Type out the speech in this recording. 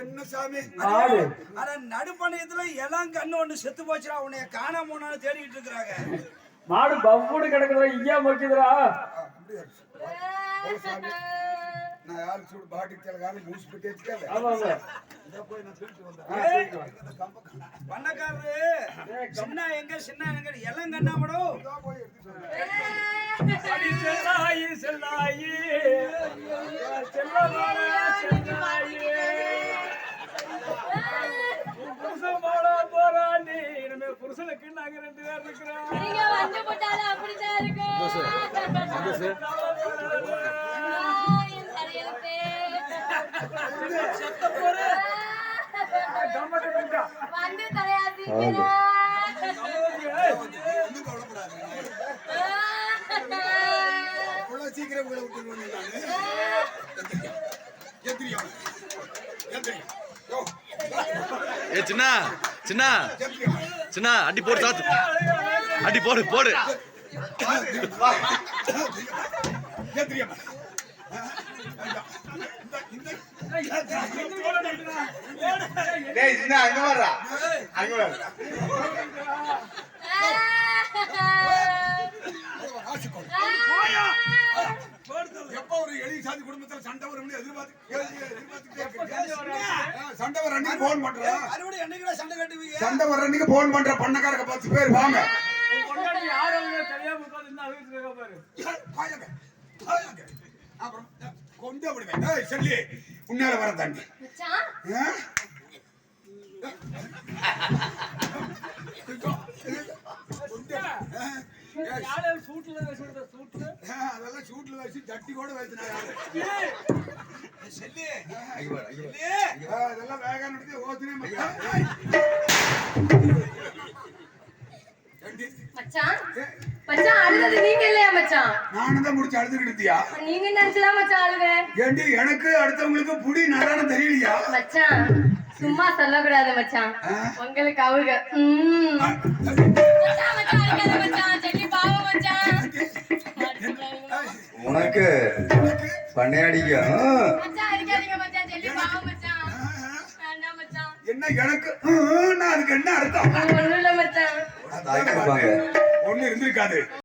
என்ன சாமி? ஆடு. அட நடுப்பணையத்துல எல்லாம் கண்ணு ஒண்ணு செத்து போச்சுடா உன்னைய காணாம தேடிட்டு இருக்கிறாங்க. மாடு பவ்வுடு ஐயா நான் யாரு சூடு பாட்டி கிழக்கான மூச்சு போட்டு வச்சுக்கல பண்ணக்காரரு சின்ன எங்க சின்ன எங்க எல்லாம் கண்ணா அடி செல்லாயி செல்லாயி. புருஷனுக்கு நாங்க ரெண்டு பேர் இருக்கிறோம். நீங்க வந்து இருக்கும். கம்மட்டு வந்து சீக்கிரம் உங்களை ஏ சின்ன சின்ன. சின்ன அடி போடு சாத்து. அடி போடு போடு. டேய் சின்ன அங்க எப்ப ஒரு எளிய சாதி குடும்பத்துல சண்டை வரும்னு எதிர்பார்த்து. ஆ, சண்டை வர அன்னைக்கு போன் மறுபடியும் என்னைக்குடா சண்டை கட்டுவீங்க. சண்டை வர அன்னைக்கு போன் பண்ற பண்ணக்காரங்க பத்து பேர் வாங்க. பொண்டாட்டி யாரு அவங்க? தெரியாம உட்கார்ந்து இன்னும் அழுகிட்டு இருக்கா பாரு. வாங்க, வாங்க. அப்புறம் கொண்டு விடுவேன் ஏய், செல்லி உன்னால வர தண்ணி. மச்சான், அதெல்லாம் சூட்ல வச்சு தட்டி கூட வச்சுனா அங்க வர அங்க வர செல்லி அதெல்லாம் வேக நடத்தி ஓத்துனே மச்சான், மச்சான், அழுதது நீங்க இல்லையா மச்சான்? நானும் தான் முடிச்சு அழுதுகிட்டு இருந்தியா? நீங்க நினைச்சுதான் மச்சான் அழுவேன். ஏண்டி எனக்கு அடுத்தவங்களுக்கு புடி நடனம் தெரியலையா? மச்சான், சும்மா சொல்லக்கூடாது மச்சான்? உங்களுக்கு அவங்க. உனக்கு பண்ணையாடிக்கும். என்ன எனக்கு? அதுக்கு என்ன அர்த்தம்? ஒண்ணு இருந்திருக்காது.